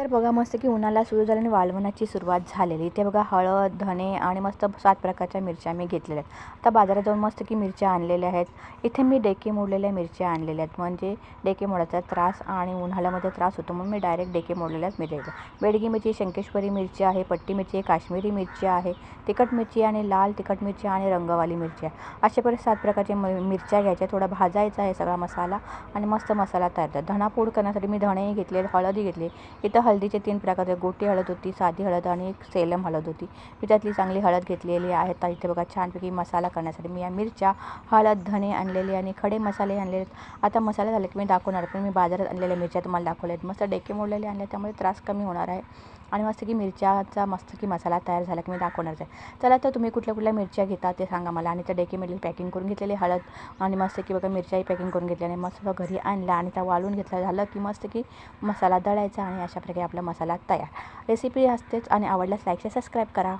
तर बघा मस्त की उन्हाला सुरू झालं आणि वाळवणाची सुरुवात झालेली. इथे बघा हळद धणे आणि मस्त सात प्रकारच्या मिरच्या मी घेतलेल्या आहेत. आता बाजारात जाऊन मस्त की मिरच्या आणलेल्या आहेत. इथे मी डेके मोडलेल्या मिरच्या आणलेल्या आहेत. म्हणजे डेके मोडायचा त्रास आणि उन्हाळ्यामध्ये त्रास होतो म्हणून मी डायरेक्ट डेके मोडलेल्याच मिरच्या घेतल्या बेडगी मिरची शंकेश्वरी मिरची आहे पट्टी मिरची आहे काश्मीरी मिरची आहे तिखट मिरची आणि लाल तिखट मिरची आणि रंगवाली मिरची आहे. अशा प्रकारे सात प्रकारच्या मिरच्या घ्यायच्या थोडा भाजायचा आहे सगळा मसाला आणि मस्त मसाला तयार करतात धणापूड करण्यासाठी मी धणेही घेतले हळदही घेतली इथं हळदीचे तीन प्रकारचे गोटी हळद होती साधी हळद आणि एक सेलम हळद होती. मी त्यातली चांगली हळद घेतलेली आहे. तर इथे बघा छानपैकी मसाला करण्यासाठी मी या मिरच्या हळद धणे आणलेले आणि खडे मसाले आणलेले आहेत. आता मसाले झाले की मी दाखवणार पण मी बाजारात आणलेल्या मिरच्या तुम्हाला दाखवल्या आहेत. मस्त डेके मोडलेले आणले त्यामुळे त्रास कमी होणार आहे. आणि मस्त की मिरच्याचा मस्त की मसाला तयार झाला की मी दाखवणारच आहे. चला तर तुम्ही कुठल्या कुठल्या मिरच्या घेता ते सांगा मला. आणि त्या डेके पॅकिंग करून घेतलेली हळद आणि मस्त की बघा मिरच्याही पॅकिंग करून घेतली आणि मस्त घरी आणला आणि त्या वाळून घेतला. झालं की मस्त की मसाला दळायचा आणि अशा प्रकारे आपला मसाला तयार. रेसिपी असतेच आणि आवडल्यास लाईक सबस्क्राईब करा.